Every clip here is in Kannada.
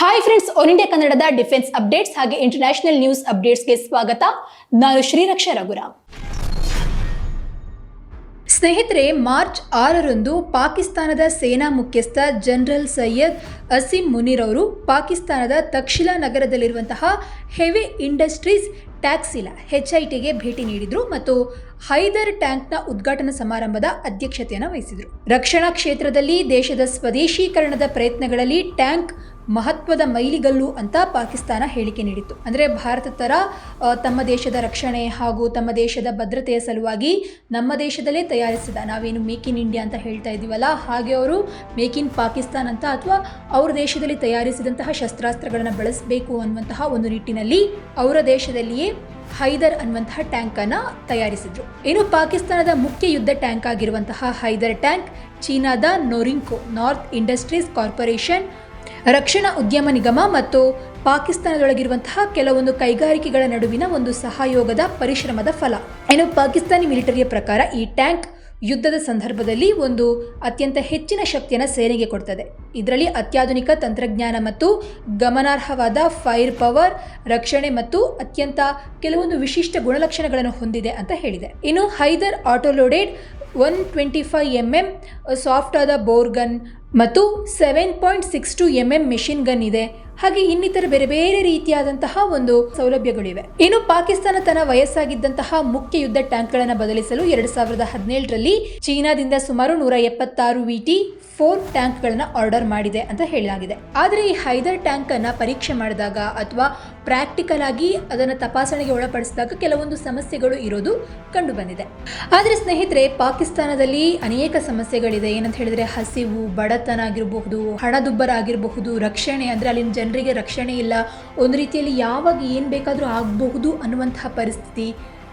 ಹಾಯ್ ಫ್ರೆಂಡ್ಸ್ ಆಲ್ ಇಂಡಿಯಾ ಕನ್ನಡದ ಡಿಫೆನ್ಸ್ ಅಪ್ಡೇಟ್ಸ್ ಹಾಗೆ ಇಂಟರ್ನ್ಯಾಷನಲ್ ನ್ಯೂಸ್ ಅಪ್ಡೇಟ್ಸ್ಗೆ ಸ್ವಾಗತ. ನಾನು ಶ್ರೀರಕ್ಷ ರಘುರಾಮ್. ಸ್ನೇಹಿತರೆ, ಮಾರ್ಚ್ ಆರರಂದು ಪಾಕಿಸ್ತಾನದ ಸೇನಾ ಮುಖ್ಯಸ್ಥ ಜನರಲ್ ಸೈಯದ್ ಅಸೀಂ ಮುನೀರ್ ಅವರು ಪಾಕಿಸ್ತಾನದ Taxila ನಗರದಲ್ಲಿರುವಂತಹ heavy industries Taxila H I ಟಿಗೆ ಭೇಟಿ ನೀಡಿದರು ಮತ್ತು ಹೈದರ್ ಟ್ಯಾಂಕ್ನ ಉದ್ಘಾಟನಾ ಸಮಾರಂಭದ ಅಧ್ಯಕ್ಷತೆಯನ್ನು ವಹಿಸಿದರು. ರಕ್ಷಣಾ ಕ್ಷೇತ್ರದಲ್ಲಿ ದೇಶದ ಸ್ವದೇಶೀಕರಣದ ಪ್ರಯತ್ನಗಳಲ್ಲಿ ಟ್ಯಾಂಕ್ ಮಹತ್ವದ ಮೈಲಿಗಲ್ಲು ಅಂತ ಪಾಕಿಸ್ತಾನ ಹೇಳಿಕೆ ನೀಡಿತ್ತು. ಅಂದರೆ ಭಾರತ ಥರ ತಮ್ಮ ದೇಶದ ರಕ್ಷಣೆ ಹಾಗೂ ತಮ್ಮ ದೇಶದ ಭದ್ರತೆಯ ಸಲುವಾಗಿ ನಮ್ಮ ದೇಶದಲ್ಲೇ ತಯಾರಿಸಿದ. ನಾವೇನು ಮೇಕ್ ಇನ್ ಇಂಡಿಯಾ ಅಂತ ಹೇಳ್ತಾ ಇದ್ದೀವಲ್ಲ, ಹಾಗೆ ಅವರು ಮೇಕ್ ಇನ್ ಪಾಕಿಸ್ತಾನ್ ಅಂತ ಅಥವಾ ಅವ್ರ ದೇಶದಲ್ಲಿ ತಯಾರಿಸಿದಂತಹ ಶಸ್ತ್ರಾಸ್ತ್ರಗಳನ್ನು ಬಳಸಬೇಕು ಅನ್ನುವಂತಹ ಒಂದು ನಿಟ್ಟಿನಲ್ಲಿ ಅವರ ದೇಶದಲ್ಲಿಯೇ ಹೈದರ್ ಅನ್ನುವಂತಹ ಟ್ಯಾಂಕನ್ನು ತಯಾರಿಸಿದ್ರು. ಏನು ಪಾಕಿಸ್ತಾನದ ಮುಖ್ಯ ಯುದ್ಧ ಟ್ಯಾಂಕ್ ಆಗಿರುವಂತಹ ಹೈದರ್ ಟ್ಯಾಂಕ್, ಚೀನಾದ ನೊರಿಂಕೋ, ನಾರ್ತ್ ಇಂಡಸ್ಟ್ರೀಸ್ ಕಾರ್ಪೊರೇಷನ್ ರಕ್ಷಣಾ ಉದ್ಯಮ ನಿಗಮ ಮತ್ತು ಪಾಕಿಸ್ತಾನದೊಳಗಿರುವಂತಹ ಕೆಲವೊಂದು ಕೈಗಾರಿಕೆಗಳ ನಡುವಿನ ಒಂದು ಸಹಯೋಗದ ಪರಿಶ್ರಮದ ಫಲ. ಏನು ಪಾಕಿಸ್ತಾನಿ ಮಿಲಿಟರಿಯ ಪ್ರಕಾರ ಈ ಟ್ಯಾಂಕ್ ಯುದ್ಧದ ಸಂದರ್ಭದಲ್ಲಿ ಒಂದು ಅತ್ಯಂತ ಹೆಚ್ಚಿನ ಶಕ್ತಿಯನ್ನು ಸೇನೆಗೆ ಕೊಡ್ತದೆ. ಇದರಲ್ಲಿ ಅತ್ಯಾಧುನಿಕ ತಂತ್ರಜ್ಞಾನ ಮತ್ತು ಗಮನಾರ್ಹವಾದ ಫೈರ್ ಪವರ್, ರಕ್ಷಣೆ ಮತ್ತು ಅತ್ಯಂತ ಕೆಲವೊಂದು ವಿಶಿಷ್ಟ ಗುಣಲಕ್ಷಣಗಳನ್ನು ಹೊಂದಿದೆ ಅಂತ ಹೇಳಿದೆ. ಇನ್ನು Haider autoloaded one twenty five M M soft ಆದ ಬೋರ್ ಗನ್ ಮತ್ತು seven point six two M M machine gun ಇದೆ. ಹಾಗೆ ಇನ್ನಿತರ ಬೇರೆ ಬೇರೆ ರೀತಿಯಾದಂತಹ ಒಂದು ಸೌಲಭ್ಯಗಳಿವೆ. ಇನ್ನು ಪಾಕಿಸ್ತಾನ ತನ್ನ ವಯಸ್ಸಾಗಿದ್ದಂತಹ ಮುಖ್ಯ ಯುದ್ಧ ಟ್ಯಾಂಕ್ಗಳನ್ನು ಬದಲಿಸಲು ಎರಡ್ ಸಾವಿರದ ಹದಿನೇಳರಲ್ಲಿ ಚೀನಾದಿಂದ ಸುಮಾರು ನೂರ ಎಪ್ಪತ್ತಾರು ವಿಟಿ ಫೋರ್ ಟ್ಯಾಂಕ್ಗಳನ್ನು ಆರ್ಡರ್ ಮಾಡಿದೆ ಅಂತ ಹೇಳಲಾಗಿದೆ. ಆದರೆ ಈ ಹೈದರ್ ಟ್ಯಾಂಕ್ ಅನ್ನ ಪರೀಕ್ಷೆ ಮಾಡಿದಾಗ ಅಥವಾ ಪ್ರಾಕ್ಟಿಕಲ್ ಆಗಿ ಅದನ್ನು ತಪಾಸಣೆಗೆ ಒಳಪಡಿಸಿದಾಗ ಕೆಲವೊಂದು ಸಮಸ್ಯೆಗಳು ಇರೋದು ಕಂಡು ಬಂದಿದೆ ಆದರೆ ಸ್ನೇಹಿತರೆ, ಪಾಕಿಸ್ತಾನದಲ್ಲಿ ಅನೇಕ ಸಮಸ್ಯೆಗಳಿದೆ. ಏನಂತ ಹೇಳಿದ್ರೆ ಹಸಿವು, ಬಡತನ ಆಗಿರಬಹುದು, ಹಣದುಬ್ಬರ ಆಗಿರಬಹುದು, ರಕ್ಷಣೆ ಅಂದ್ರೆ ಅಲ್ಲಿನ ಜನರಿಗೆ ರಕ್ಷಣೆ ಇಲ್ಲ, ಒಂದು ರೀತಿಯಲ್ಲಿ ಯಾವಾಗ ಏನು ಬೇಕಾದರೂ ಆಗಬಹುದು ಅನ್ನುವಂತಹ ಪರಿಸ್ಥಿತಿ.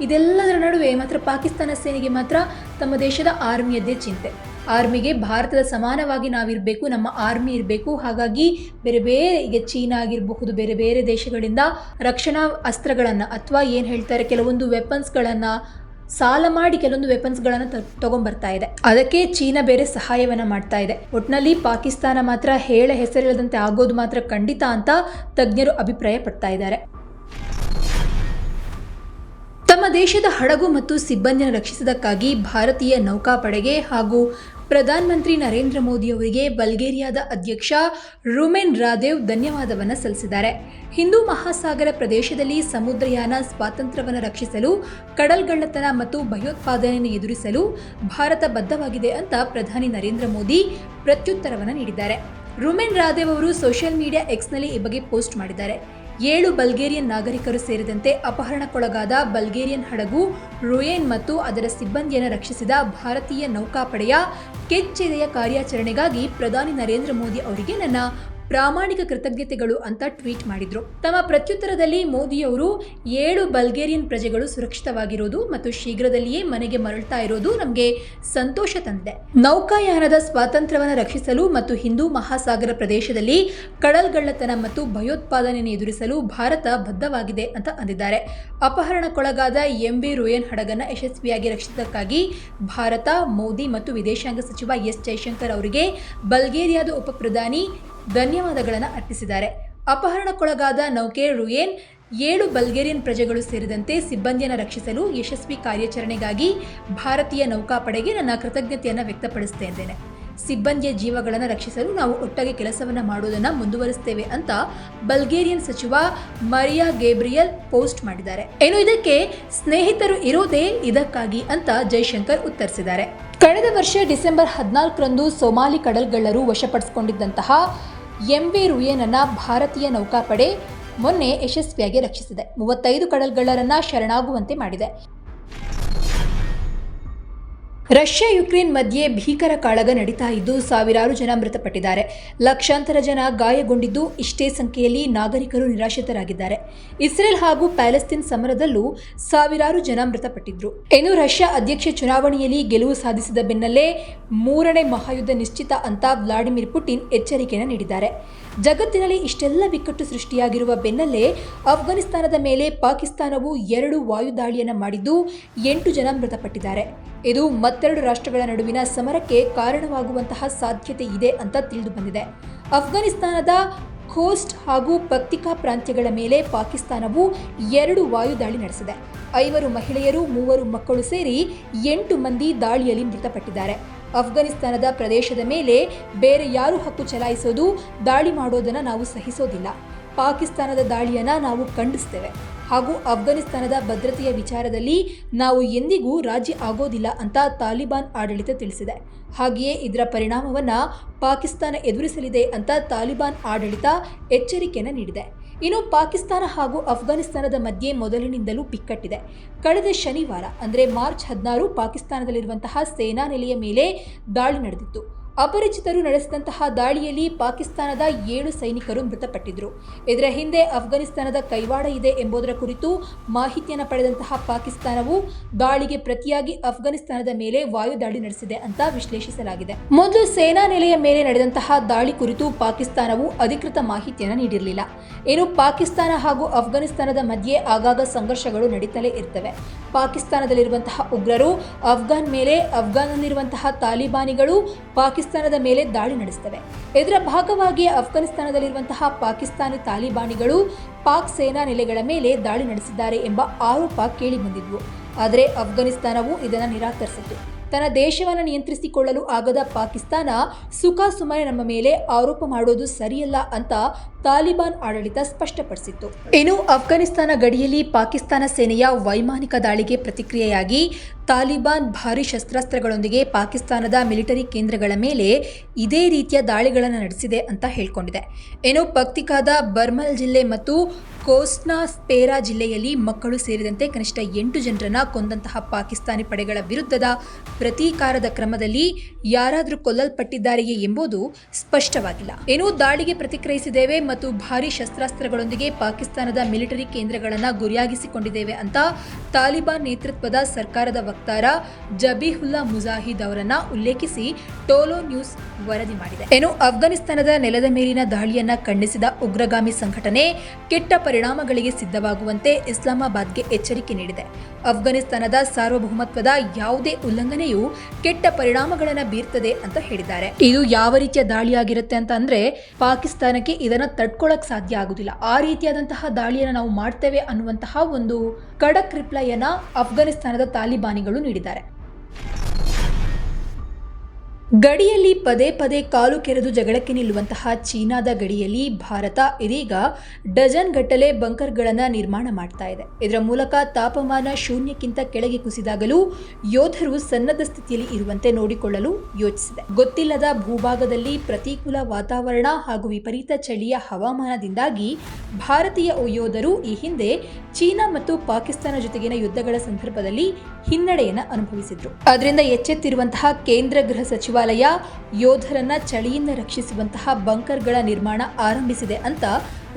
ಇದೆಲ್ಲದರ ನಡುವೆ ಮಾತ್ರ ಪಾಕಿಸ್ತಾನ ಸೇನೆಗೆ ಮಾತ್ರ ತಮ್ಮ ದೇಶದ ಆರ್ಮಿಯದ್ದೇ ಚಿಂತೆ. ಆರ್ಮಿಗೆ ಭಾರತದ ಸಮಾನವಾಗಿ ನಾವಿರಬೇಕು, ನಮ್ಮ ಆರ್ಮಿ ಇರಬೇಕು. ಹಾಗಾಗಿ ಬೇರೆ ಬೇರೆ, ಈಗ ಚೀನಾ ಆಗಿರಬಹುದು, ಬೇರೆ ಬೇರೆ ದೇಶಗಳಿಂದ ರಕ್ಷಣಾ ಅಸ್ತ್ರಗಳನ್ನು, ಅಥವಾ ಏನು ಹೇಳ್ತಾರೆ, ಕೆಲವೊಂದು ವೆಪನ್ಸ್ಗಳನ್ನು ಸಾಲ ಮಾಡಿ ಕೆಲವೊಂದು ವೆಪನ್ಸ್ಗಳನ್ನು ತಗೊಂಡ್ಬರ್ತಾ ಇದೆ. ಅದಕ್ಕೆ ಚೀನಾ ಬೇರೆ ಸಹಾಯವನ್ನ ಮಾಡ್ತಾ ಇದೆ. ಒಟ್ನಲ್ಲಿ ಪಾಕಿಸ್ತಾನ ಮಾತ್ರ ಹೇಳ ಹೆಸರಿಲ್ಲದಂತೆ ಆಗೋದು ಮಾತ್ರ ಖಂಡಿತ ಅಂತ ತಜ್ಞರು ಅಭಿಪ್ರಾಯ ಪಡ್ತಾ ಇದ್ದಾರೆ. ತಮ್ಮ ದೇಶದ ಹಡಗು ಮತ್ತು ಸಿಬ್ಬಂದಿಯನ್ನು ರಕ್ಷಿಸಿದ್ದಕ್ಕಾಗಿ ಭಾರತೀಯ ನೌಕಾಪಡೆಗೆ ಹಾಗೂ ಪ್ರಧಾನಮಂತ್ರಿ ನರೇಂದ್ರ ಮೋದಿ ಅವರಿಗೆ ಬಲ್ಗೇರಿಯಾದ ಅಧ್ಯಕ್ಷ ರುಮೆನ್ ರಾದೇವ್ ಧನ್ಯವಾದವನ್ನು ಸಲ್ಲಿಸಿದ್ದಾರೆ. ಹಿಂದೂ ಮಹಾಸಾಗರ ಪ್ರದೇಶದಲ್ಲಿ ಸಮುದ್ರಯಾನ ಸ್ವಾತಂತ್ರ್ಯವನ್ನು ರಕ್ಷಿಸಲು, ಕಡಲ್ಗಳ್ಳತನ ಮತ್ತು ಭಯೋತ್ಪಾದನೆಯನ್ನು ಎದುರಿಸಲು ಭಾರತ ಬದ್ಧವಾಗಿದೆ ಅಂತ ಪ್ರಧಾನಿ ನರೇಂದ್ರ ಮೋದಿ ಪ್ರತ್ಯುತ್ತರವನ್ನು ನೀಡಿದ್ದಾರೆ. ರುಮೆನ್ ರಾದೇವ್ ಅವರು ಸೋಷಿಯಲ್ ಮೀಡಿಯಾ ಎಕ್ಸ್ನಲ್ಲಿ ಈ ಬಗ್ಗೆ ಪೋಸ್ಟ್ ಮಾಡಿದ್ದಾರೆ. ಏಳು ಬಲ್ಗೇರಿಯನ್ ನಾಗರಿಕರು ಸೇರಿದಂತೆ ಅಪಹರಣಕ್ಕೊಳಗಾದ ಬಲ್ಗೇರಿಯನ್ ಹಡಗು, ರೋಯೇನ್ ಮತ್ತು ಅದರ ಸಿಬ್ಬಂದಿಯನ್ನು ರಕ್ಷಿಸಿದ ಭಾರತೀಯ ನೌಕಾಪಡೆಯ ಕೆಚ್ಚೆದೆಯ ಕಾರ್ಯಾಚರಣೆಗಾಗಿ ಪ್ರಧಾನಿ ನರೇಂದ್ರ ಮೋದಿ ಅವರಿಗೆ ನನ್ನ ಪ್ರಾಮಾಣಿಕ ಕೃತಜ್ಞತೆಗಳು ಅಂತ ಟ್ವೀಟ್ ಮಾಡಿದ್ರು. ತಮ್ಮ ಪ್ರತ್ಯುತ್ತರದಲ್ಲಿ ಮೋದಿಯವರು ಏಳು ಬಲ್ಗೇರಿಯನ್ ಪ್ರಜೆಗಳು ಸುರಕ್ಷಿತವಾಗಿರೋದು ಮತ್ತು ಶೀಘ್ರದಲ್ಲಿಯೇ ಮನೆಗೆ ಮರಳ್ತಾ ಇರೋದು ನಮಗೆ ಸಂತೋಷ ತಂದಿದೆ. ನೌಕಾಯಾನದ ಸ್ವಾತಂತ್ರ್ಯವನ್ನು ರಕ್ಷಿಸಲು ಮತ್ತು ಹಿಂದೂ ಮಹಾಸಾಗರ ಪ್ರದೇಶದಲ್ಲಿ ಕಡಲ್ಗಳ್ಳತನ ಮತ್ತು ಭಯೋತ್ಪಾದನೆಯನ್ನು ಎದುರಿಸಲು ಭಾರತ ಬದ್ಧವಾಗಿದೆ ಅಂತ ಅಂದಿದ್ದಾರೆ. ಅಪಹರಣಕ್ಕೊಳಗಾದ ಎಂ ಬಿ ರೋಯನ್ ಹಡಗನ್ನ ಯಶಸ್ವಿಯಾಗಿ ರಕ್ಷಿಸಿದ್ದಕ್ಕಾಗಿ ಭಾರತ, ಮೋದಿ ಮತ್ತು ವಿದೇಶಾಂಗ ಸಚಿವ ಎಸ್ ಜೈಶಂಕರ್ ಅವರಿಗೆ ಬಲ್ಗೇರಿಯಾದ ಉಪ ಪ್ರಧಾನಿ ಧನ್ಯವಾದಗಳನ್ನು ಅರ್ಪಿಸಿದ್ದಾರೆ. ಅಪಹರಣಕ್ಕೊಳಗಾದ ನೌಕೆ ರುಯೇನ್, ಏಳು ಬಲ್ಗೇರಿಯನ್ ಪ್ರಜೆಗಳು ಸೇರಿದಂತೆ ಸಿಬ್ಬಂದಿಯನ್ನು ರಕ್ಷಿಸಲು ಯಶಸ್ವಿ ಕಾರ್ಯಾಚರಣೆಗಾಗಿ ಭಾರತೀಯ ನೌಕಾಪಡೆಗೆ ನನ್ನ ಕೃತಜ್ಞತೆಯನ್ನು ವ್ಯಕ್ತಪಡಿಸ್ತಾ ಇದ್ದೇನೆ. ಸಿಬ್ಬಂದಿಯ ಜೀವಗಳನ್ನು ರಕ್ಷಿಸಲು ನಾವು ಒಟ್ಟಾಗಿ ಕೆಲಸವನ್ನು ಮಾಡುವುದನ್ನು ಮುಂದುವರಿಸ್ತೇವೆ ಅಂತ ಬಲ್ಗೇರಿಯನ್ ಸಚಿವ ಮರಿಯಾ ಗೇಬ್ರಿಯಲ್ ಪೋಸ್ಟ್ ಮಾಡಿದ್ದಾರೆ. ಏನು ಇದಕ್ಕೆ ಸ್ನೇಹಿತರು ಇರೋದೇ ಇದಕ್ಕಾಗಿ ಅಂತ ಜೈಶಂಕರ್ ಉತ್ತರಿಸಿದ್ದಾರೆ. ಕಳೆದ ವರ್ಷ ಡಿಸೆಂಬರ್ ಹದಿನಾಲ್ಕರಂದು ಸೋಮಾಲಿ ಕಡಲ್ಗಳ್ಳರು ವಶಪಡಿಸಿಕೊಂಡಿದ್ದಂತಹ ಎಂ ವಿ ರುಯೇನನ್ನ ಭಾರತೀಯ ನೌಕಾಪಡೆ ಮೊನ್ನೆ ಯಶಸ್ವಿಯಾಗಿ ರಕ್ಷಿಸಿದೆ. ಮೂವತ್ತೈದು ಕಡಲ್ಗಳ್ಳರನ್ನ ಶರಣಾಗುವಂತೆ ಮಾಡಿದೆ. ರಷ್ಯಾ ಯುಕ್ರೇನ್ ಮಧ್ಯೆ ಭೀಕರ ಕಾಳಗ ನಡೀತಾ ಇದ್ದು ಸಾವಿರಾರು ಜನ ಮೃತಪಟ್ಟಿದ್ದಾರೆ. ಲಕ್ಷಾಂತರ ಜನ ಗಾಯಗೊಂಡಿದ್ದು ಇಷ್ಟೇ ಸಂಖ್ಯೆಯಲ್ಲಿ ನಾಗರಿಕರು ನಿರಾಶ್ರಿತರಾಗಿದ್ದಾರೆ. ಇಸ್ರೇಲ್ ಹಾಗೂ ಪ್ಯಾಲೆಸ್ತೀನ್ ಸಮರದಲ್ಲೂ ಸಾವಿರಾರು ಜನ ಮೃತಪಟ್ಟಿದ್ರು. ಇನ್ನು ರಷ್ಯಾ ಅಧ್ಯಕ್ಷ ಚುನಾವಣೆಯಲ್ಲಿ ಗೆಲುವು ಸಾಧಿಸಿದ ಬೆನ್ನಲ್ಲೇ ಮೂರನೇ ಮಹಾಯುದ್ಧ ನಿಶ್ಚಿತ ಅಂತ ವ್ಲಾಡಿಮಿರ್ ಪುಟಿನ್ ಎಚ್ಚರಿಕೆಯನ್ನು ನೀಡಿದ್ದಾರೆ. ಜಗತ್ತಿನಲ್ಲಿ ಇಷ್ಟೆಲ್ಲ ಬಿಕ್ಕಟ್ಟು ಸೃಷ್ಟಿಯಾಗಿರುವ ಬೆನ್ನಲ್ಲೇ ಅಫ್ಘಾನಿಸ್ತಾನದ ಮೇಲೆ ಪಾಕಿಸ್ತಾನವು ಎರಡು ವಾಯುದಾಳಿಯನ್ನು ಮಾಡಿದ್ದು ಎಂಟು ಜನ ಮೃತಪಟ್ಟಿದ್ದಾರೆ. ಇದು ಮತ್ತೆರಡು ರಾಷ್ಟ್ರಗಳ ನಡುವಿನ ಸಮರಕ್ಕೆ ಕಾರಣವಾಗುವಂತಹ ಸಾಧ್ಯತೆ ಇದೆ ಅಂತ ತಿಳಿದು ಬಂದಿದೆ. ಅಫ್ಘಾನಿಸ್ತಾನದ ಖೋಸ್ಟ್ ಹಾಗೂ ಪಕ್ತಿಕಾ ಪ್ರಾಂತ್ಯಗಳ ಮೇಲೆ ಪಾಕಿಸ್ತಾನವು ಎರಡು ವಾಯುದಾಳಿ ನಡೆಸಿದೆ. ಐವರು ಮಹಿಳೆಯರು, ಮೂವರು ಮಕ್ಕಳು ಸೇರಿ ಎಂಟು ಮಂದಿ ದಾಳಿಯಲ್ಲಿ ಮೃತಪಟ್ಟಿದ್ದಾರೆ. ಅಫ್ಘಾನಿಸ್ತಾನದ ಪ್ರದೇಶದ ಮೇಲೆ ಬೇರೆ ಯಾರು ಹಕ್ಕು ಚಲಾಯಿಸೋದು, ದಾಳಿ ಮಾಡೋದನ್ನು ನಾವು ಸಹಿಸೋದಿಲ್ಲ. ಪಾಕಿಸ್ತಾನದ ದಾಳಿಯನ್ನು ನಾವು ಖಂಡಿಸ್ತೇವೆ. ಹಾಗೂ ಅಫ್ಘಾನಿಸ್ತಾನದ ಭದ್ರತೆಯ ವಿಚಾರದಲ್ಲಿ ನಾವು ಎಂದಿಗೂ ರಾಜಿ ಆಗೋದಿಲ್ಲ ಅಂತ ತಾಲಿಬಾನ್ ಆಡಳಿತ ತಿಳಿಸಿದೆ. ಹಾಗೆಯೇ ಇದರ ಪರಿಣಾಮವನ್ನು ಪಾಕಿಸ್ತಾನ ಎದುರಿಸಲಿದೆ ಅಂತ ತಾಲಿಬಾನ್ ಆಡಳಿತ ಎಚ್ಚರಿಕೆಯನ್ನು ನೀಡಿದೆ. ಇನ್ನು ಪಾಕಿಸ್ತಾನ ಹಾಗೂ ಅಫ್ಘಾನಿಸ್ತಾನದ ಮಧ್ಯೆ ಮೊದಲಿನಿಂದಲೂ ಬಿಕ್ಕಟ್ಟಿದೆ. ಕಳೆದ ಶನಿವಾರ, ಅಂದರೆ ಮಾರ್ಚ್ ಹದಿನಾರು, ಪಾಕಿಸ್ತಾನದಲ್ಲಿರುವಂತಹ ಸೇನಾ ನೆಲೆಯ ಮೇಲೆ ದಾಳಿ ನಡೆದಿತ್ತು. ಅಪರಿಚಿತರು ನಡೆಸಿದಂತಹ ದಾಳಿಯಲ್ಲಿ ಪಾಕಿಸ್ತಾನದ ಏಳು ಸೈನಿಕರು ಮೃತಪಟ್ಟಿದ್ರು ಇದರ ಹಿಂದೆ ಅಫ್ಘಾನಿಸ್ತಾನದ ಕೈವಾಡ ಇದೆ ಎಂಬುದರ ಕುರಿತು ಮಾಹಿತಿಯನ್ನು ಪಡೆದಂತಹ ಪಾಕಿಸ್ತಾನವು ದಾಳಿಗೆ ಪ್ರತಿಯಾಗಿ ಅಫ್ಘಾನಿಸ್ತಾನದ ಮೇಲೆ ವಾಯುದಾಳಿ ನಡೆಸಿದೆ ಅಂತ ವಿಶ್ಲೇಷಿಸಲಾಗಿದೆ. ಮೊದಲು ಸೇನಾ ನೆಲೆಯ ಮೇಲೆ ನಡೆದಂತಹ ದಾಳಿ ಕುರಿತು ಪಾಕಿಸ್ತಾನವು ಅಧಿಕೃತ ಮಾಹಿತಿಯನ್ನು ನೀಡಿರಲಿಲ್ಲ. ಇನ್ನು ಪಾಕಿಸ್ತಾನ ಹಾಗೂ ಅಫ್ಘಾನಿಸ್ತಾನದ ಮಧ್ಯೆ ಆಗಾಗ ಸಂಘರ್ಷಗಳು ನಡೀತಲೇ ಇರ್ತವೆ. ಪಾಕಿಸ್ತಾನದಲ್ಲಿರುವಂತಹ ಉಗ್ರರು ಅಫ್ಘಾನ್ ಮೇಲೆ ಅಫ್ಘಾನ್ನಲ್ಲಿರುವಂತಹ ತಾಲಿಬಾನಿಗಳು ಪಾಕಿಸ್ತಾನದ ಮೇಲೆ ದಾಳಿ ನಡೆಸ್ತವೆ ಇದರ ಭಾಗವಾಗಿ ಅಫ್ಘಾನಿಸ್ತಾನದಲ್ಲಿರುವಂತಹ ಪಾಕಿಸ್ತಾನಿ ತಾಲಿಬಾನಿಗಳು ಪಾಕ್ ಸೇನಾ ನೆಲೆಗಳ ಮೇಲೆ ದಾಳಿ ನಡೆಸಿದ್ದಾರೆ ಎಂಬ ಆರೋಪ ಕೇಳಿಬಂದಿದ್ವು. ಆದರೆ ಅಫ್ಘಾನಿಸ್ತಾನವು ಇದನ್ನು ನಿರಾಕರಿಸಿತು ತನ್ನ ದೇಶವನ್ನು ನಿಯಂತ್ರಿಸಿಕೊಳ್ಳಲು ಆಗದ ಪಾಕಿಸ್ತಾನ ಸುಖ ಸುಮ್ಮನೆ ನಮ್ಮ ಮೇಲೆ ಆರೋಪ ಮಾಡೋದು ಸರಿಯಲ್ಲ ಅಂತ ತಾಲಿಬಾನ್ ಆಡಳಿತ ಸ್ಪಷ್ಟಪಡಿಸಿತ್ತು. ಇನ್ನು ಅಫ್ಘಾನಿಸ್ತಾನ ಗಡಿಯಲ್ಲಿ ಪಾಕಿಸ್ತಾನ ಸೇನೆಯ ವೈಮಾನಿಕ ದಾಳಿಗೆ ಪ್ರತಿಕ್ರಿಯೆಯಾಗಿ ತಾಲಿಬಾನ್ ಭಾರಿ ಶಸ್ತ್ರಾಸ್ತ್ರಗಳೊಂದಿಗೆ ಪಾಕಿಸ್ತಾನದ ಮಿಲಿಟರಿ ಕೇಂದ್ರಗಳ ಮೇಲೆ ಇದೇ ರೀತಿಯ ದಾಳಿಗಳನ್ನು ನಡೆಸಿದೆ ಅಂತ ಹೇಳ್ಕೊಂಡಿದೆ. ಏನು ಪಕ್ತಿಕಾದ ಬರ್ಮಲ್ ಜಿಲ್ಲೆ ಮತ್ತು ಕೋಸ್ನಾ ಸ್ಪೇರಾ ಜಿಲ್ಲೆಯಲ್ಲಿ ಮಕ್ಕಳು ಸೇರಿದಂತೆ ಕನಿಷ್ಠ ಎಂಟು ಜನರನ್ನು ಕೊಂದಂತಹ ಪಾಕಿಸ್ತಾನಿ ಪಡೆಗಳ ವಿರುದ್ಧದ ಪ್ರತೀಕಾರದ ಕ್ರಮದಲ್ಲಿ ಯಾರಾದರೂ ಕೊಲ್ಲಲ್ಪಟ್ಟಿದ್ದಾರೆಯೇ ಎಂಬುದು ಸ್ಪಷ್ಟವಾಗಿಲ್ಲ. ಏನೋ ದಾಳಿಗೆ ಪ್ರತಿಕ್ರಿಯಿಸಿದ್ದೇವೆ ಮತ್ತು ಭಾರಿ ಶಸ್ತ್ರಾಸ್ತ್ರಗಳೊಂದಿಗೆ ಪಾಕಿಸ್ತಾನದ ಮಿಲಿಟರಿ ಕೇಂದ್ರಗಳನ್ನು ಗುರಿಯಾಗಿಸಿಕೊಂಡಿದ್ದೇವೆ ಅಂತ ತಾಲಿಬಾನ್ ನೇತೃತ್ವದ ಸರ್ಕಾರದ ವಕ್ತಾರ ಜಬೀಹುಲ್ಲಾ ಮುಜಾಹಿದ್ ಅವರನ್ನ ಉಲ್ಲೇಖಿಸಿ ಟೋಲೋ ನ್ಯೂಸ್ ವರದಿ ಮಾಡಿದೆ. ಏನು ಅಫ್ಘಾನಿಸ್ತಾನದ ನೆಲದ ಮೇಲಿನ ದಾಳಿಯನ್ನ ಖಂಡಿಸಿದ ಉಗ್ರಗಾಮಿ ಸಂಘಟನೆ ಕೆಟ್ಟ ಪರಿಣಾಮಗಳಿಗೆ ಸಿದ್ಧವಾಗುವಂತೆ ಇಸ್ಲಾಮಾಬಾದ್ಗೆ ಎಚ್ಚರಿಕೆ ನೀಡಿದೆ. ಅಫ್ಘಾನಿಸ್ತಾನದ ಸಾರ್ವಭೌಮತ್ವದ ಯಾವುದೇ ಉಲ್ಲಂಘನೆಯು ಕೆಟ್ಟ ಪರಿಣಾಮಗಳನ್ನು ಬೀರ್ತದೆ ಅಂತ ಹೇಳಿದ್ದಾರೆ. ಇದು ಯಾವ ರೀತಿಯ ದಾಳಿಯಾಗಿರುತ್ತೆ ಅಂತ ಅಂದ್ರೆ ಪಾಕಿಸ್ತಾನಕ್ಕೆ ಇದನ್ನ ತಡ್ಕೊಳಕ್ ಸಾಧ್ಯ ಆಗುದಿಲ್ಲ. ಆ ರೀತಿಯಾದಂತಹ ದಾಳಿಯನ್ನು ನಾವು ಮಾಡ್ತೇವೆ ಅನ್ನುವಂತಹ ಒಂದು ಖಡಕ್ ರಿಪ್ಲೈಯನ್ನ ಅಫ್ಘಾನಿಸ್ತಾನದ ತಾಲಿಬಾನಿಗಳು ನೀಡಿದ್ದಾರೆ. ಗಡಿಯಲ್ಲಿ ಪದೇ ಪದೇ ಕಾಲು ಕೆರೆದು ಜಗಳಕ್ಕೆ ನಿಲ್ಲುವಂತಹ ಚೀನಾದ ಗಡಿಯಲ್ಲಿ ಭಾರತ ಇದೀಗ ಡಜನ್ ಗಟ್ಟಲೆ ಬಂಕರ್ಗಳನ್ನು ನಿರ್ಮಾಣ ಮಾಡ್ತಾ ಇದೆ. ಇದರ ಮೂಲಕ ತಾಪಮಾನ ಶೂನ್ಯಕ್ಕಿಂತ ಕೆಳಗೆ ಕುಸಿದಾಗಲೂ ಯೋಧರು ಸನ್ನದ್ಧ ಸ್ಥಿತಿಯಲ್ಲಿ ಇರುವಂತೆ ನೋಡಿಕೊಳ್ಳಲು ಯೋಚಿಸಿದೆ. ಗೊತ್ತಿಲ್ಲದ ಭೂಭಾಗದಲ್ಲಿ ಪ್ರತಿಕೂಲ ವಾತಾವರಣ ಹಾಗೂ ವಿಪರೀತ ಚಳಿಯ ಹವಾಮಾನದಿಂದಾಗಿ ಭಾರತೀಯ ಯೋಧರು ಈ ಹಿಂದೆ ಚೀನಾ ಮತ್ತು ಪಾಕಿಸ್ತಾನ ಜೊತೆಗಿನ ಯುದ್ಧಗಳ ಸಂದರ್ಭದಲ್ಲಿ ಹಿನ್ನಡೆಯನ್ನು ಅನುಭವಿಸಿದ್ರು. ಅದರಿಂದ ಎಚ್ಚೆತ್ತಿರುವಂತಹ ಕೇಂದ್ರ ಗೃಹ ಸಚಿವಾಲಯ ಯೋಧರನ್ನ ಚಳಿಯಿಂದ ರಕ್ಷಿಸುವಂತಹ ಬಂಕರ್ಗಳ ನಿರ್ಮಾಣ ಆರಂಭಿಸಿದೆ ಅಂತ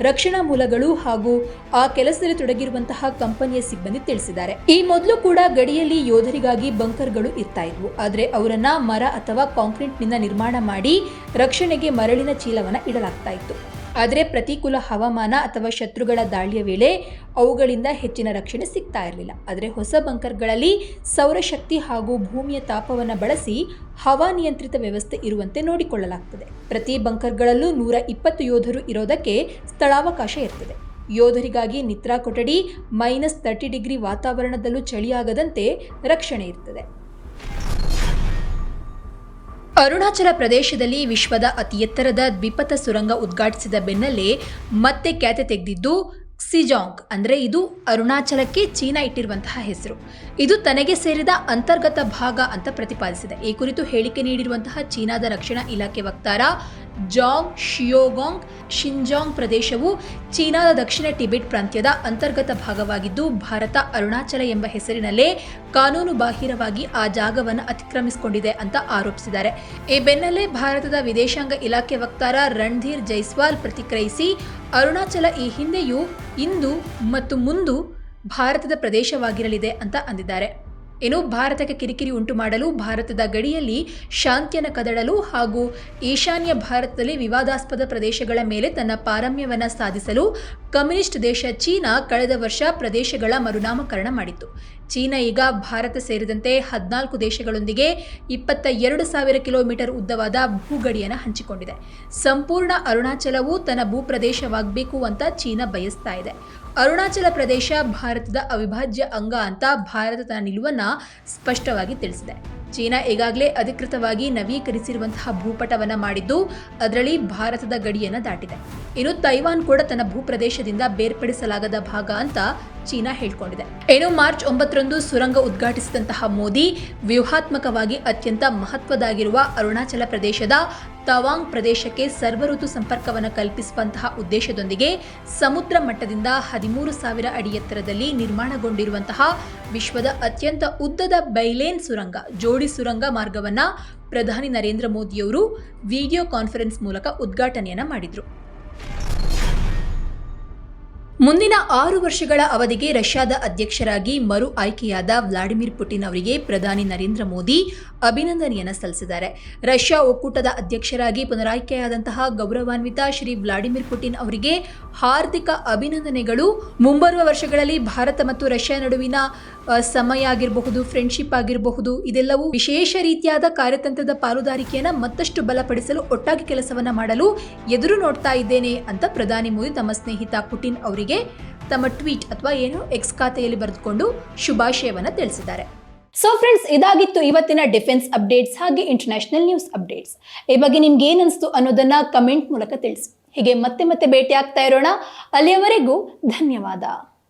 ರಕ್ಷಣಾ ಮೂಲಗಳು ಹಾಗೂ ಆ ಕೆಲಸದಲ್ಲಿ ತೊಡಗಿರುವಂತಹ ಕಂಪನಿಯ ಸಿಬ್ಬಂದಿ ತಿಳಿಸಿದ್ದಾರೆ. ಈ ಮೊದಲು ಕೂಡ ಗಡಿಯಲ್ಲಿ ಯೋಧರಿಗಾಗಿ ಬಂಕರ್ಗಳು ಇರ್ತಾ ಇದ್ವು. ಆದರೆ ಅವರನ್ನ ಮರ ಅಥವಾ ಕಾಂಕ್ರೀಟ್ನಿಂದ ನಿರ್ಮಾಣ ಮಾಡಿ ರಕ್ಷಣೆಗೆ ಮರಳಿನ ಚೀಲವನ್ನು ಇಡಲಾಗ್ತಾ ಇತ್ತು. ಆದರೆ ಪ್ರತಿಕೂಲ ಹವಾಮಾನ ಅಥವಾ ಶತ್ರುಗಳ ದಾಳಿಯ ವೇಳೆ ಅವುಗಳಿಂದ ಹೆಚ್ಚಿನ ರಕ್ಷಣೆ ಸಿಗ್ತಾ ಇರಲಿಲ್ಲ. ಆದರೆ ಹೊಸ ಬಂಕರ್ಗಳಲ್ಲಿ ಸೌರಶಕ್ತಿ ಹಾಗೂ ಭೂಮಿಯ ತಾಪವನ್ನು ಬಳಸಿ ಹವಾನಿಯಂತ್ರಿತ ವ್ಯವಸ್ಥೆ ಇರುವಂತೆ ನೋಡಿಕೊಳ್ಳಲಾಗ್ತದೆ. ಪ್ರತಿ ಬಂಕರ್ಗಳಲ್ಲೂ ನೂರ ಇಪ್ಪತ್ತು ಯೋಧರು ಇರೋದಕ್ಕೆ ಸ್ಥಳಾವಕಾಶ ಇರ್ತದೆ. ಯೋಧರಿಗಾಗಿ ನಿತ್ರಾ ಕೊಠಡಿ, ಮೈನಸ್ ತರ್ಟಿ ಡಿಗ್ರಿ ವಾತಾವರಣದಲ್ಲೂ ಚಳಿಯಾಗದಂತೆ ರಕ್ಷಣೆ ಇರ್ತದೆ. ಅರುಣಾಚಲ ಪ್ರದೇಶದಲ್ಲಿ ವಿಶ್ವದ ಅತಿ ಎತ್ತರದ ದ್ವಿಪಥ ಸುರಂಗ ಉದ್ಘಾಟಿಸಿದ ಬೆನ್ನಲ್ಲೇ ಮತ್ತೆ ಖ್ಯಾತೆ ತೆಗೆದಿದ್ದು ಕ್ಸಿಜಾಂಗ್ ಅಂದರೆ ಇದು ಅರುಣಾಚಲಕ್ಕೆ ಚೀನಾ ಇಟ್ಟಿರುವಂತಹ ಹೆಸರು. ಇದು ತನಗೆ ಸೇರಿದ ಅಂತರ್ಗತ ಭಾಗ ಅಂತ ಪ್ರತಿಪಾದಿಸಿದೆ. ಈ ಕುರಿತು ಹೇಳಿಕೆ ನೀಡಿರುವಂತಹ ಚೀನಾದ ರಕ್ಷಣಾ ಇಲಾಖೆ ವಕ್ತಾರ ಜಾಂಗ್ ಶಿಯೋಗಾಂಗ್ ಶಿಂಜಾಂಗ್ ಪ್ರದೇಶವು ಚೀನಾದ ದಕ್ಷಿಣ ಟಿಬೆಟ್ ಪ್ರಾಂತ್ಯದ ಅಂತರ್ಗತ ಭಾಗವಾಗಿದ್ದು, ಭಾರತ ಅರುಣಾಚಲ ಎಂಬ ಹೆಸರಿನಲ್ಲೇ ಕಾನೂನು ಬಾಹಿರವಾಗಿ ಆ ಜಾಗವನ್ನು ಅತಿಕ್ರಮಿಸಿಕೊಂಡಿದೆ ಅಂತ ಆರೋಪಿಸಿದ್ದಾರೆ. ಈ ಬೆನ್ನಲ್ಲೇ ಭಾರತದ ವಿದೇಶಾಂಗ ಇಲಾಖೆ ವಕ್ತಾರ ರಣಧೀರ್ ಜೈಸ್ವಾಲ್ ಪ್ರತಿಕ್ರಿಯಿಸಿ, ಅರುಣಾಚಲ ಈ ಹಿಂದೆಯೂ ಇಂದು ಮತ್ತು ಮುಂದು ಭಾರತದ ಪ್ರದೇಶವಾಗಿರಲಿದೆ ಅಂತ ಅಂದಿದ್ದಾರೆ. ಇನ್ನು ಭಾರತಕ್ಕೆ ಕಿರಿಕಿರಿ ಉಂಟು ಮಾಡಲು ಭಾರತದ ಗಡಿಯಲ್ಲಿ ಶಾಂತಿಯನ್ನು ಕದಡಲು ಹಾಗೂ ಈಶಾನ್ಯ ಭಾರತದಲ್ಲಿ ವಿವಾದಾಸ್ಪದ ಪ್ರದೇಶಗಳ ಮೇಲೆ ತನ್ನ ಪಾರಮ್ಯವನ್ನು ಸಾಧಿಸಲು ಕಮ್ಯುನಿಸ್ಟ್ ದೇಶ ಚೀನಾ ಕಳೆದ ವರ್ಷ ಪ್ರದೇಶಗಳ ಮರುನಾಮಕರಣ ಮಾಡಿತ್ತು. ಚೀನಾ ಈಗ ಭಾರತ ಸೇರಿದಂತೆ ಹದಿನಾಲ್ಕು ದೇಶಗಳೊಂದಿಗೆ ಇಪ್ಪತ್ತ ಎರಡು ಸಾವಿರ ಕಿಲೋಮೀಟರ್ ಉದ್ದವಾದ ಭೂಗಡಿಯನ್ನು ಹಂಚಿಕೊಂಡಿದೆ. ಸಂಪೂರ್ಣ ಅರುಣಾಚಲವು ತನ್ನ ಭೂಪ್ರದೇಶವಾಗಬೇಕು ಅಂತ ಚೀನಾ ಬಯಸ್ತಾ ಇದೆ. ಅರುಣಾಚಲ ಪ್ರದೇಶ ಭಾರತದ ಅವಿಭಾಜ್ಯ ಅಂಗ ಅಂತ ಭಾರತ ತನ್ನ ನಿಲುವನ್ನ ಸ್ಪಷ್ಟವಾಗಿ ತಿಳಿಸಿದೆ. ಚೀನಾ ಈಗಾಗಲೇ ಅಧಿಕೃತವಾಗಿ ನವೀಕರಿಸಿರುವಂತಹ ಭೂಪಟವನ್ನ ಮಾಡಿದ್ದು ಅದರಲ್ಲಿ ಭಾರತದ ಗಡಿಯನ್ನು ದಾಟಿದೆ. ಇನ್ನು ತೈವಾನ್ ಕೂಡ ತನ್ನ ಭೂಪ್ರದೇಶದಿಂದ ಬೇರ್ಪಡಿಸಲಾಗದ ಭಾಗ ಅಂತ ಚೀನಾ ಹೇಳ್ಕೊಂಡಿದೆ. ಏನು ಮಾರ್ಚ್ ಒಂಬತ್ತರಂದು ಸುರಂಗ ಉದ್ಘಾಟಿಸಿದಂತಹ ಮೋದಿ ವ್ಯೂಹಾತ್ಮಕವಾಗಿ ಅತ್ಯಂತ ಮಹತ್ವದಾಗಿರುವ ಅರುಣಾಚಲ ಪ್ರದೇಶದ ತವಾಂಗ್ ಪ್ರದೇಶಕ್ಕೆ ಸರ್ವಋತು ಸಂಪರ್ಕವನ್ನು ಕಲ್ಪಿಸುವಂತಹ ಉದ್ದೇಶದೊಂದಿಗೆ ಸಮುದ್ರ ಮಟ್ಟದಿಂದ ಹದಿಮೂರು ಸಾವಿರ ಅಡಿ ಎತ್ತರದಲ್ಲಿ ನಿರ್ಮಾಣಗೊಂಡಿರುವಂತಹ ವಿಶ್ವದ ಅತ್ಯಂತ ಉದ್ದದ ಬೈಲೇನ್ ಸುರಂಗ, ಜೋಡಿ ಸುರಂಗ ಮಾರ್ಗವನ್ನು ಪ್ರಧಾನಿ ನರೇಂದ್ರ ಮೋದಿಯವರು ವಿಡಿಯೋ ಕಾನ್ಫರೆನ್ಸ್ ಮೂಲಕ ಉದ್ಘಾಟನೆಯನ್ನು ಮಾಡಿದ್ರು. ಮುಂದಿನ ಆರು ವರ್ಷಗಳ ಅವಧಿಗೆ ರಷ್ಯಾದ ಅಧ್ಯಕ್ಷರಾಗಿ ಮರು ಆಯ್ಕೆಯಾದ ವ್ಲಾಡಿಮಿರ್ ಪುಟಿನ್ ಅವರಿಗೆ ಪ್ರಧಾನಿ ನರೇಂದ್ರ ಮೋದಿ ಅಭಿನಂದನೆಯನ್ನು ಸಲ್ಲಿಸಿದ್ದಾರೆ. ರಷ್ಯಾ ಒಕ್ಕೂಟದ ಅಧ್ಯಕ್ಷರಾಗಿ ಪುನರಾಯ್ಕೆಯಾದಂತಹ ಗೌರವಾನ್ವಿತ ಶ್ರೀ ವ್ಲಾಡಿಮಿರ್ ಪುಟಿನ್ ಅವರಿಗೆ ಹಾರ್ದಿಕ ಅಭಿನಂದನೆಗಳು. ಮುಂಬರುವ ವರ್ಷಗಳಲ್ಲಿ ಭಾರತ ಮತ್ತು ರಷ್ಯಾ ನಡುವಿನ ಸಮಯ ಆಗಿರಬಹುದು ಫ್ರೆಂಡ್ಶಿಪ್ ಆಗಿರಬಹುದು, ಇದೆಲ್ಲವೂ ವಿಶೇಷ ರೀತಿಯಾದ ಕಾರ್ಯತಂತ್ರದ ಪಾಲುದಾರಿಕೆಯನ್ನು ಮತ್ತಷ್ಟು ಬಲಪಡಿಸಲು ಒಟ್ಟಾಗಿ ಕೆಲಸವನ್ನ ಮಾಡಲು ಎದುರು ನೋಡ್ತಾ ಇದ್ದೇನೆ ಅಂತ ಪ್ರಧಾನಿ ಮೋದಿ ತಮ್ಮ ಸ್ನೇಹಿತ ಪುಟಿನ್ ಅವರಿಗೆ ತಮ್ಮ ಟ್ವೀಟ್ ಅಥವಾ ಏನು ಎಕ್ಸ್ ಖಾತೆಯಲ್ಲಿ ಬರೆದುಕೊಂಡು ಶುಭಾಶಯವನ್ನ ತಿಳಿಸಿದ್ದಾರೆ. ಸೊ ಫ್ರೆಂಡ್ಸ್ ಇದಾಗಿತ್ತು ಇವತ್ತಿನ ಡಿಫೆನ್ಸ್ ಅಪ್ಡೇಟ್ಸ್ ಹಾಗೆ ಇಂಟರ್ನ್ಯಾಷನಲ್ ನ್ಯೂಸ್ ಅಪ್ಡೇಟ್ಸ್ ಈ ಬಗ್ಗೆ ನಿಮ್ಗೆ ಏನನ್ಸ್ತು ಅನ್ನೋದನ್ನ ಕಮೆಂಟ್ ಮೂಲಕ ತಿಳಿಸಿ. ಹೀಗೆ ಮತ್ತೆ ಮತ್ತೆ ಭೇಟಿ ಇರೋಣ. ಅಲ್ಲಿಯವರೆಗೂ ಧನ್ಯವಾದ.